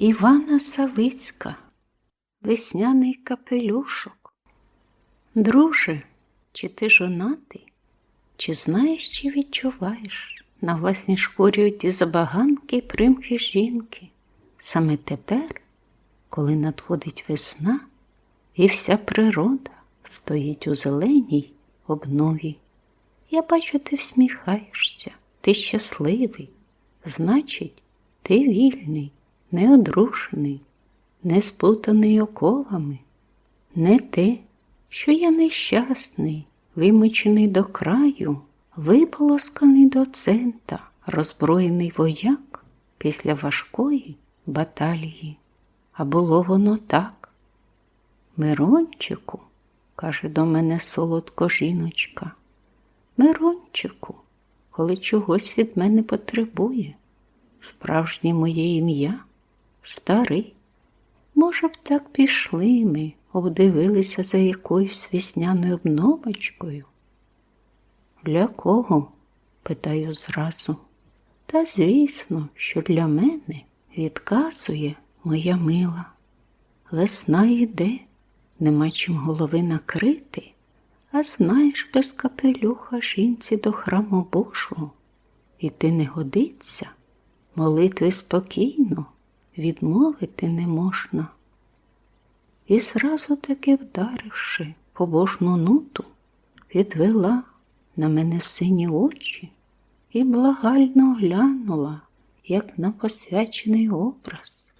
Івана Савицька, весняний капелюшок. Друже, чи ти жонатий? Чи знаєш, чи відчуваєш на власній шкурі ті забаганки примхи жінки? Саме тепер, коли надходить весна, і вся природа стоїть у зеленій обнові. Я бачу, ти всміхаєшся, ти щасливий, значить, ти вільний, неодрушений, не спутаний оковами, не те, що я нещасний, вимучений до краю, виполосканий до цента, роззброєний вояк після важкої баталії. А було воно так. Мирончику, каже до мене солодко жіночка, Мирончику, коли чогось від мене потребує, справжнє моє ім'я старий. Може б, так пішли ми, обдивилися за якоюсь вісняною обновочкою? Для кого? питаю зразу. Та звісно, що для мене відказує моя мила. Весна йде, нема чим голови накрити, а знаєш, без капелюха жінці до храму Божого. Іти не годиться, молитви спокійно, відмовити не можна. І зразу таки вдаривши побожну нуту, відвела на мене сині очі і благально глянула, як на посвячений образ.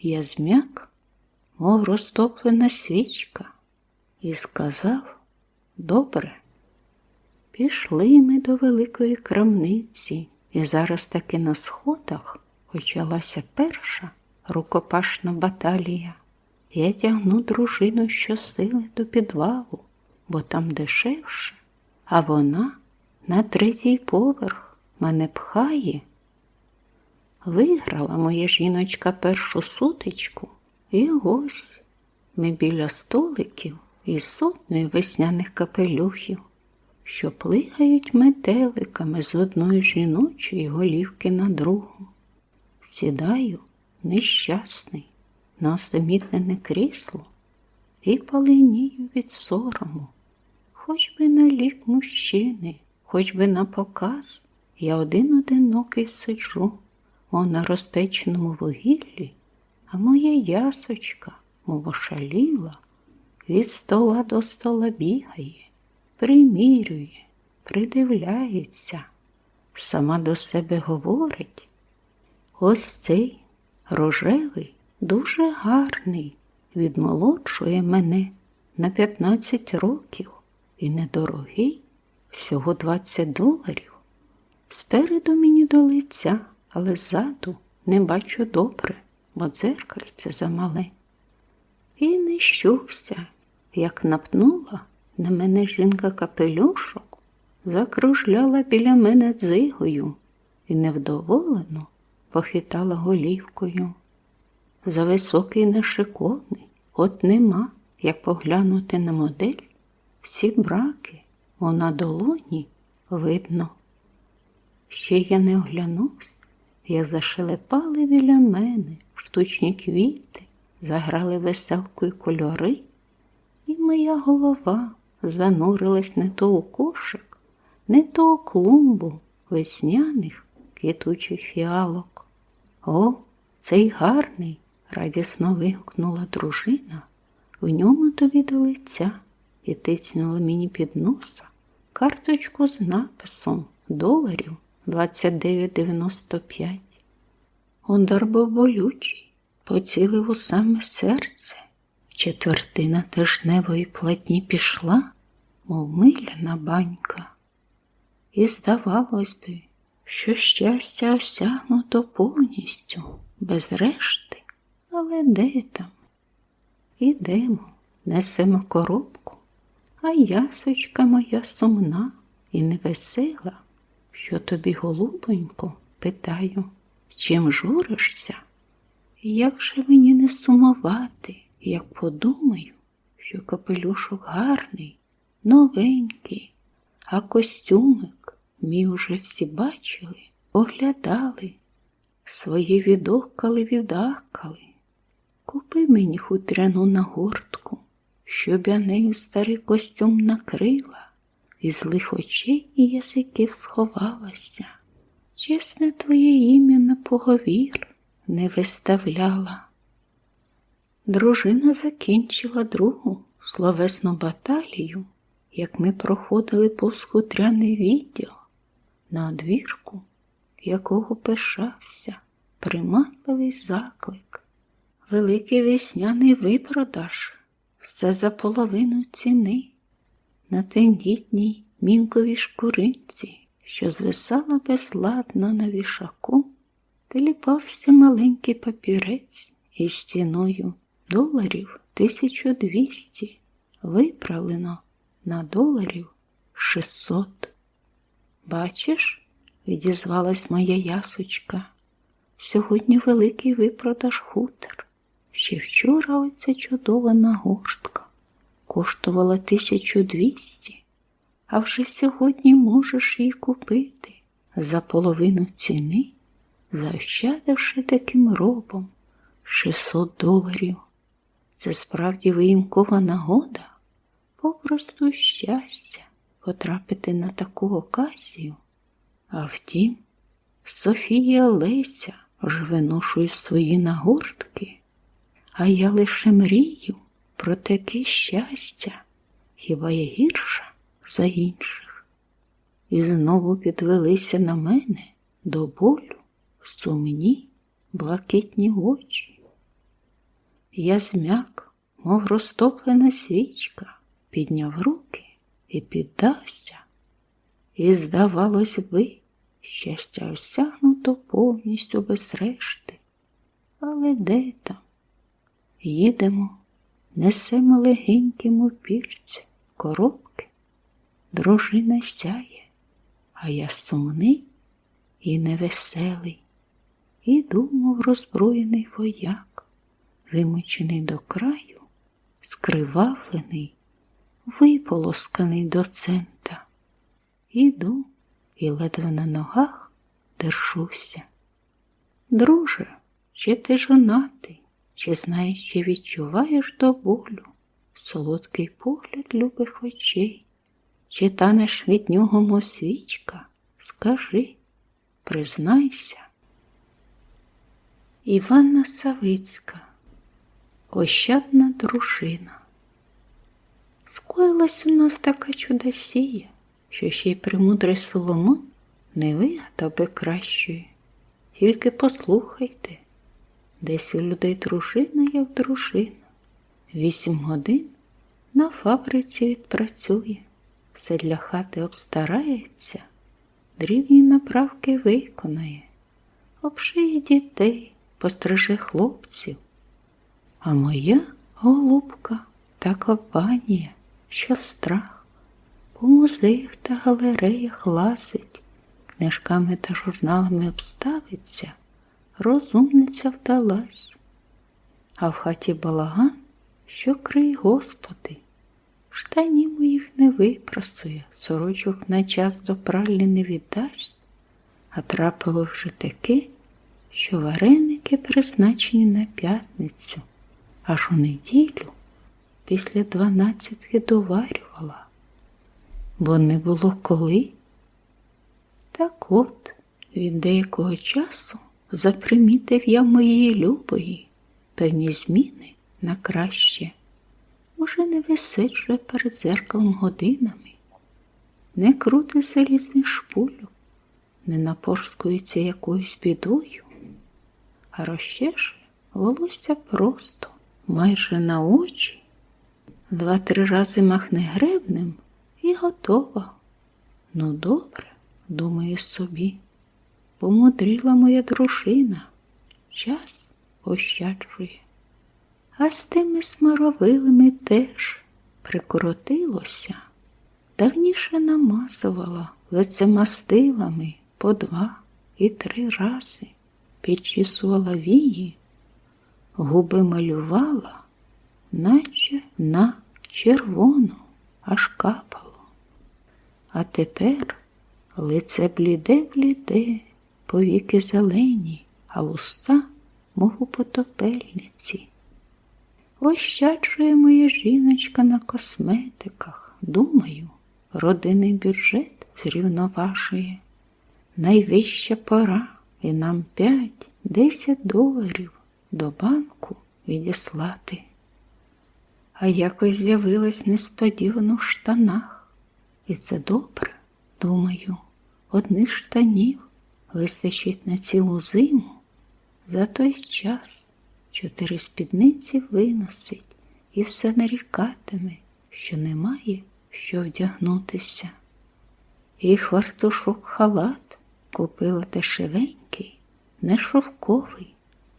Я зм'як, мов розтоплена свічка, і сказав добре. Пішли ми до великої крамниці, і зараз таки на сходах почалася перша рукопашна баталія. Я тягну дружину щосили до підвалу, бо там дешевше, а вона на третій поверх мене пхає. Виграла моя жіночка першу сутичку, і ось ми біля столиків і сотнею весняних капелюхів, що плигають метеликами з одної жіночої голівки на другу. Сідаю нещасний на осамітнене крісло і паленію від сорому. Хоч би на лік мужчини, хоч би на показ, я один одинокий сиджу, мов на розпеченому вугіллі, а моя ясочка, мов ошаліла, від стола до стола бігає, примірює, придивляється, сама до себе говорить. Ось цей рожевий, дуже гарний, відмолодшує мене на 15 років і недорогий, всього 20 доларів. Спереду мені до лиця, але ззаду не бачу добре, бо дзеркальце замале. І не щувся, як напнула на мене жінка капелюшок, закружляла біля мене дзигою і невдоволено похитала голівкою. За високий нешиковний, от нема, як поглянути на модель, всі браки, мов на долоні видно. Ще я не оглянувся, як зашелепали біля мене штучні квіти, заграли веселкою кольори, і моя голова занурилась не то у кошик, не то у клумбу весняних квітучих фіалок. О, цей гарний, радісно вигукнула дружина, в ньому тобі до лиця і тицнула мені під носа карточку з написом доларів 29,95. Ондар був болючий, поцілив у саме серце. Четвертина тижневої платні пішла, мов миляна банька. І здавалось би, що щастя осягнуто повністю, без решти, але де там? Ідемо, несемо коробку, а ясочка моя сумна і невесела, що тобі, голубонько, питаю, чим журишся? Як же мені не сумувати, як подумаю, що капелюшок гарний, новенький, а костюмик мій уже всі бачили, оглядали. свої відокали відакали. Купи мені хутряну нагортку, щоб я нею старий костюм накрила, і злих очей і язиків сховалася. Чесне твоє ім'я на поговір не виставляла. Дружина закінчила другу словесну баталію, як ми проходили повз хутряний відділ на одвірку, якого пишався приманливий заклик. Великий весняний випродаж, все за половину ціни, на тендітній мінковій шкуринці, що звисала безладно на вішаку, теліпався маленький папірець із стіною доларів 1200, виправлено на доларів 600. Бачиш, відізвалась моя ясочка. Сьогодні великий випродаж хутор. Ще вчора оця чудова нагортка коштувала 1200, а вже сьогодні можеш її купити за половину ціни, заощадивши таким робом 600 доларів. Це справді виїмкова нагода, попросту щастя потрапити на таку оказію. А втім, Софія Леся вже виношує свої нагортки, а я лише мрію про таке щастя, хіба я гірша за інших. І знову підвелися на мене до болю сумні, блакитні очі. Я змяк, мов розтоплена свічка, підняв руки і піддався. І, здавалось би, щастя осягнуто повністю без решти. Але де там? Їдемо, несемо легеньким у пірці, коробки, дружина сяє, а я сумний і невеселий, іду, мов роззброєний вояк, вимучений до краю, скривавлений, виполосканий до цента. Іду і ледве на ногах держуся. Друже, чи ти жонатий, чи знаєш, чи відчуваєш до болю солодкий погляд любих очей, чи танеш від нього мов свічка? Скажи, признайся. Іванна Савицька, Ощадна дружина. Скоїлась у нас така чудосія що ще й премудрий Соломон не вигадав би кращої. Тільки послухайте, десь у людей дружина, як дружина, вісім годин на фабриці відпрацює, все для хати обстарається, дрібні направки виконає, обшиє дітей, постриже хлопців. А моя голубка така панія, що страх по музеях та галереях лазить, книжками та журналами обставиться, розумниця вдалась, а в хаті балаган, що крий Господи, штані моїх не випросує, сорочок на час до пральні не віддасть, а трапило вже таке, що вареники призначені на п'ятницю, аж у неділю після дванадцятки доварювала бо не було коли. Так от від деякого часу запримітив я моїй любої певні зміни на краще. Уже не висиджує перед зеркалом годинами, не крути залізний шпулю, не напорскується якоюсь бідою, а розчеше волосся просто, майже на очі, два-три рази махне гребнем і готова. Ну, добре, думаю собі, помудріла моя дружина, час ощаджує. А з тими смаровилими теж прикоротилося, давніше намазувала лицемастилами по два і три рази, підчісувала вії, губи малювала, наче на червону, аж капала. А тепер лице бліде, бліде, повіки зелені, а уста, мов потопельниці. Ощаджує моя жіночка на косметиках. Думаю, родинний бюджет зрівноважує. Найвища пора і нам 5-10 доларів до банку відіслати. А якось з'явилась несподівано в штанах. І це добре, думаю, одних штанів вистачить на цілу зиму. За той час чотири спідниці виносить і все нарікатиме, що немає що вдягнутися. І хвартушок халат купила дешевенький, не шовковий,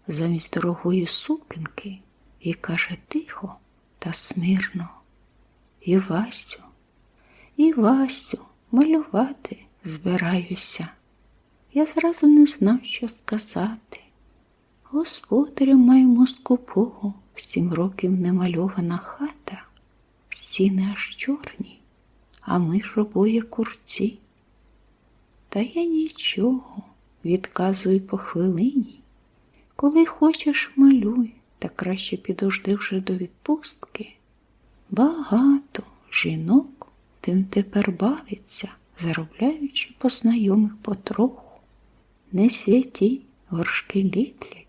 замість дорогої сукенки, і каже тихо та смирно. І Васю, і Васю, малювати збираюся. Я зразу не знав, що сказати. Господаря маємо скупого, сім років немальована хата, стіни аж чорні, а ми ж обоє курці. Та я нічого, відказую по хвилині. Коли хочеш, малюй, та краще підожди вже до відпустки. Багато жінок тим тепер бавиться, заробляючи по знайомих потроху. Не святі горшки ліплять.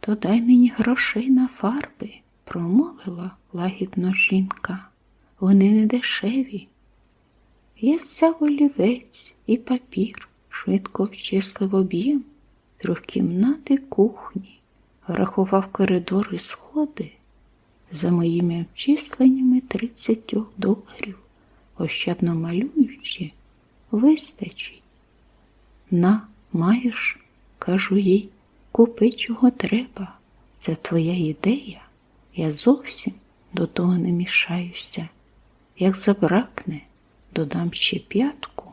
То дай мені грошей на фарби, промовила лагідно жінка. Вони не дешеві. Я взяв олівець і папір, швидко обчислив об'єм трьохкімнати кухні, врахував коридори сходи. За моїми обчисленнями 30 доларів, ощадно малюючи, вистачить. На, маєш, кажу їй, купи чого треба. Це твоя ідея. Я зовсім до того не мішаюся. Як забракне, додам ще п'ятку.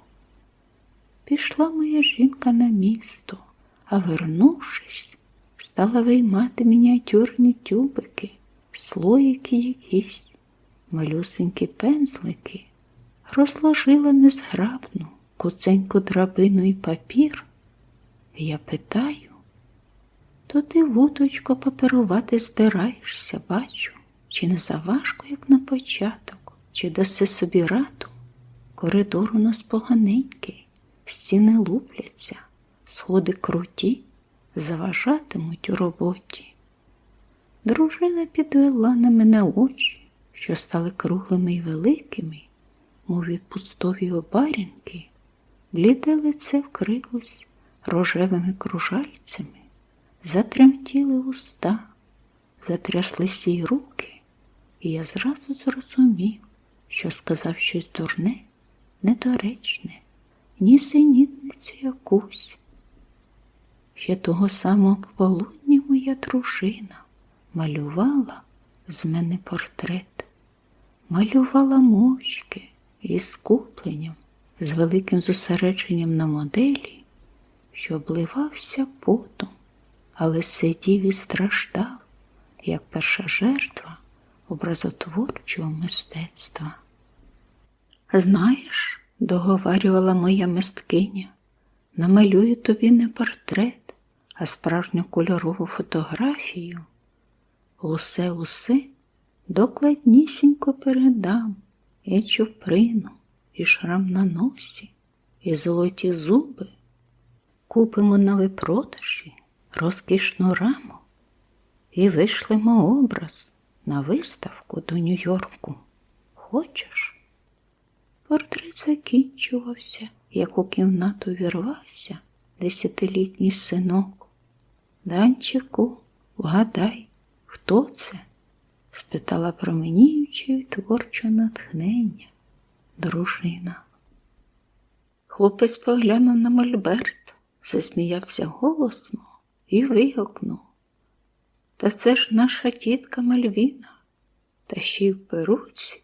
Пішла моя жінка на місто, а вернувшись, стала виймати мініатюрні тюбики, слоїки якісь, малюсенькі пензлики, розложила незграбну куценьку драбину і папір. Я питаю, то ти, вуточко, паперувати збираєшся, бачу, чи не заважко, як на початок, чи даси собі раду? Коридор у нас поганенький, стіни лупляться, сходи круті, заважатимуть у роботі. Дружина підвела на мене очі, що стали круглими й великими, мов від пустові обарінки, бліде лице вкрилось рожевими кружальцями, затремтіли уста, затряслися й руки, і я зразу зрозумів, що сказав щось дурне, недоречне, нісенітницю якусь. Ще того самого пополудня моя дружина малювала з мене портрет, малювала мочки із скупленням, з великим зосередженням на моделі, що обливався потом, але сидів і страждав, як перша жертва образотворчого мистецтва. Знаєш, договарювала моя мисткиня, намалюю тобі не портрет, а справжню кольорову фотографію. Усе усе докладнісінько передам і чуприну, і шрам на носі, і золоті зуби. Купимо на випродажі розкішну раму і вишлемо образ на виставку до Нью-Йорку. Хочеш? Портрет закінчувався, як у кімнату вірвався десятилітній синок. Данчику, вгадай, хто це? спитала променіючи від творчого натхнення дружина. Хлопець поглянув на мольберт, засміявся голосно і вигукнув. Та це ж наша тітка Мальвіна, та ще й в перуці